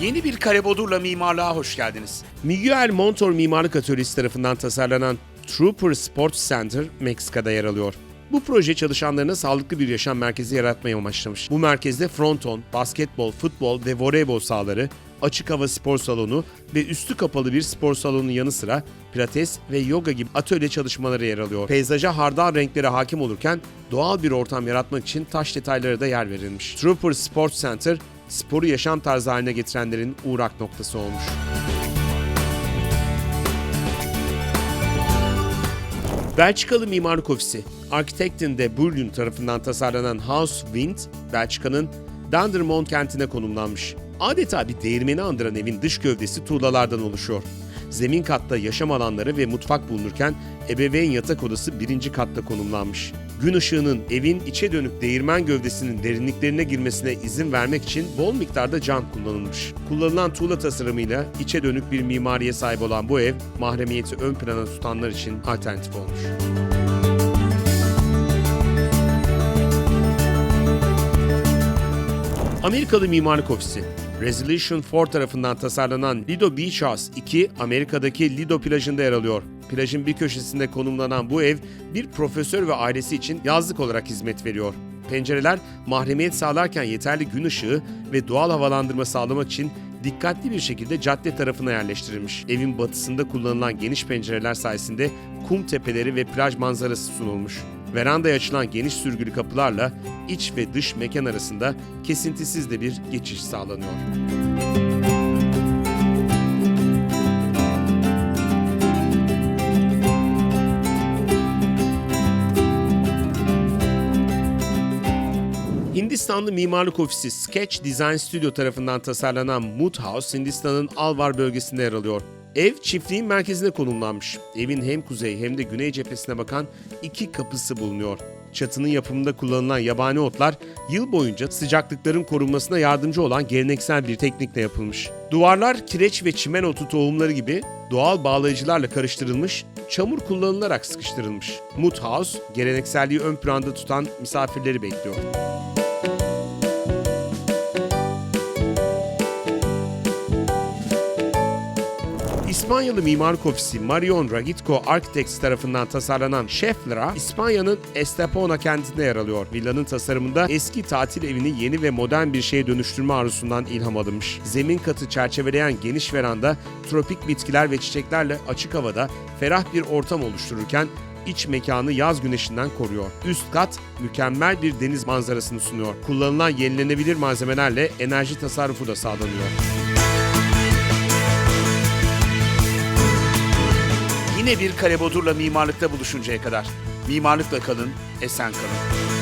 Yeni bir kare bodurla mimarlığa hoş geldiniz. Miguel Montor Mimarlık Atölyesi tarafından tasarlanan Trooper Sports Center Meksika'da yer alıyor. Bu proje çalışanlarına sağlıklı bir yaşam merkezi yaratmayı amaçlamış. Bu merkezde fronton, basketbol, futbol ve voleybol sahaları, açık hava spor salonu ve üstü kapalı bir spor salonunun yanı sıra pilates ve yoga gibi atölye çalışmaları yer alıyor. Peyzaja hardal renkleri hakim olurken doğal bir ortam yaratmak için taş detaylara da yer verilmiş. Trooper Sports Center, sporu yaşam tarzı haline getirenlerin uğrak noktası olmuş. Belçikalı mimarlık ofisi, Architecten de Bourgogne tarafından tasarlanan House Wind, Belçika'nın Dendermonde kentine konumlanmış. Adeta bir değirmeni andıran evin dış gövdesi tuğlalardan oluşuyor. Zemin katta yaşam alanları ve mutfak bulunurken ebeveyn yatak odası birinci katta konumlanmış. Gün ışığının evin içe dönük değirmen gövdesinin derinliklerine girmesine izin vermek için bol miktarda cam kullanılmış. Kullanılan tuğla tasarımıyla içe dönük bir mimariye sahip olan bu ev, mahremiyeti ön plana tutanlar için alternatif olmuş. Amerikalı Mimarlık Ofisi Resolution 4 tarafından tasarlanan Lido Beach House 2 Amerika'daki Lido plajında yer alıyor. Plajın bir köşesinde konumlanan bu ev bir profesör ve ailesi için yazlık olarak hizmet veriyor. Pencereler mahremiyet sağlarken yeterli gün ışığı ve doğal havalandırma sağlamak için dikkatli bir şekilde cadde tarafına yerleştirilmiş. Evin batısında kullanılan geniş pencereler sayesinde kum tepeleri ve plaj manzarası sunulmuş. Verandaya açılan geniş sürgülü kapılarla iç ve dış mekan arasında kesintisiz de bir geçiş sağlanıyor. Hindistanlı mimarlık ofisi Sketch Design Studio tarafından tasarlanan Mood House, Hindistan'ın Alvar bölgesinde yer alıyor. Ev çiftliğin merkezine konumlanmış. Evin hem kuzey hem de güney cephesine bakan iki kapısı bulunuyor. Çatının yapımında kullanılan yabani otlar yıl boyunca sıcaklıkların korunmasına yardımcı olan geleneksel bir teknikle yapılmış. Duvarlar kireç ve çimen otu tohumları gibi doğal bağlayıcılarla karıştırılmış, çamur kullanılarak sıkıştırılmış. Mood House, gelenekselliği ön planda tutan misafirleri bekliyor. İspanyalı mimarlık ofisi Marion Ragitco Architects tarafından tasarlanan Scheffler'a İspanya'nın Estepona kentinde yer alıyor. Villanın tasarımında eski tatil evini yeni ve modern bir şeye dönüştürme arzusundan ilham alınmış. Zemin katı çerçeveleyen geniş veranda tropik bitkiler ve çiçeklerle açık havada ferah bir ortam oluştururken iç mekanı yaz güneşinden koruyor. Üst kat mükemmel bir deniz manzarasını sunuyor. Kullanılan yenilenebilir malzemelerle enerji tasarrufu da sağlanıyor. Yine bir kare bodurla mimarlıkta buluşuncaya kadar. Mimarlıkla kalın, esen kalın.